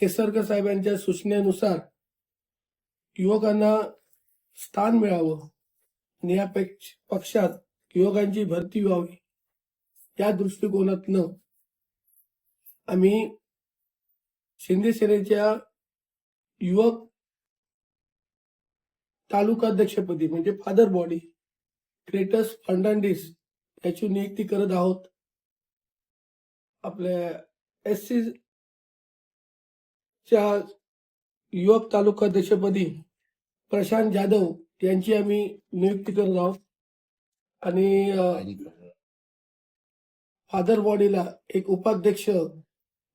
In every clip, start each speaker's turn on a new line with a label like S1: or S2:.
S1: केसरकर साहेबांच्या सूचनेनुसार युवकांना स्थान मिळावं आणि या पक्षात युवकांची भरती व्हावी. या दृष्टिकोनातनं आम्ही शिंदे सेनेच्या युवक तालुका अध्यक्षपदी म्हणजे फादर बॉडी क्रेटस फर्नांडिस याची नियुक्ती करत आहोत. आपल्या एस सी च्या युवक तालुका अध्यक्षपदी प्रशांत जाधव यांची आम्ही नियुक्ती करत आहोत. आणि फादर बॉडीला एक उपाध्यक्ष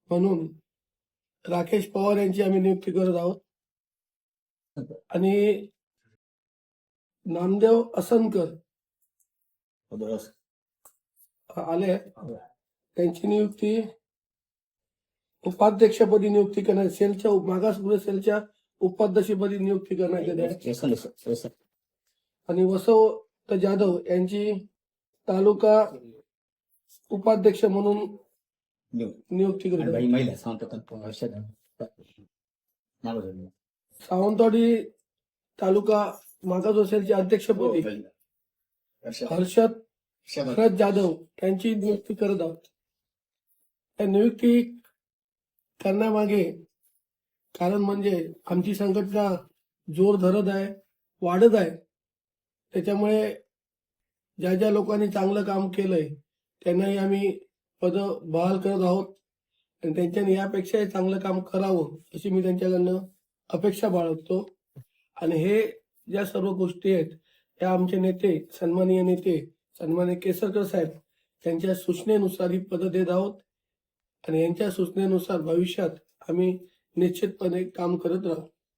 S1: म्हणून राकेश पवार यांची आम्ही नियुक्ती करत आहोत. आणि नामदेव असनकर आले. त्यांची नियुक्ती उपाध्यक्षपदी नियुक्ती करण्यात सेलच्या मागासपूर सेलच्या उपाध्यक्षपदी नियुक्ती करण्यात येत. आहे आणि वसंत जाधव यांची तालुका उपाध्यक्ष म्हणून नियुक्ती. करण्यात
S2: महिला
S1: सावंतवाडी तालुका मागास सेलचे अध्यक्षपदी हर्षद. भरत जाधव यांची नियुक्ती करत आहोत. या नियुक्ती करण्यामागे कारण म्हणजे आमची संघटना जोर धरत आहे वाढत आहे. त्याच्यामुळे ज्या ज्या लोकांनी चांगलं काम केलंय त्यांनाही आम्ही पद बहाल करत आहोत. आणि त्यांच्यानी यापेक्षाही चांगलं काम करावं अशी मी त्यांच्याकडनं अपेक्षा बाळगतो. आणि हे ज्या सर्व गोष्टी आहेत त्या आमचे नेते सन्माननीय नेते सन्माननीय केसरकर साहेब त्यांच्या सूचनेनुसार ही पदं देत आहोत. आणि यांच्या सूचनेनुसार भविष्यात आम्ही निश्चितपणे काम करत राहू.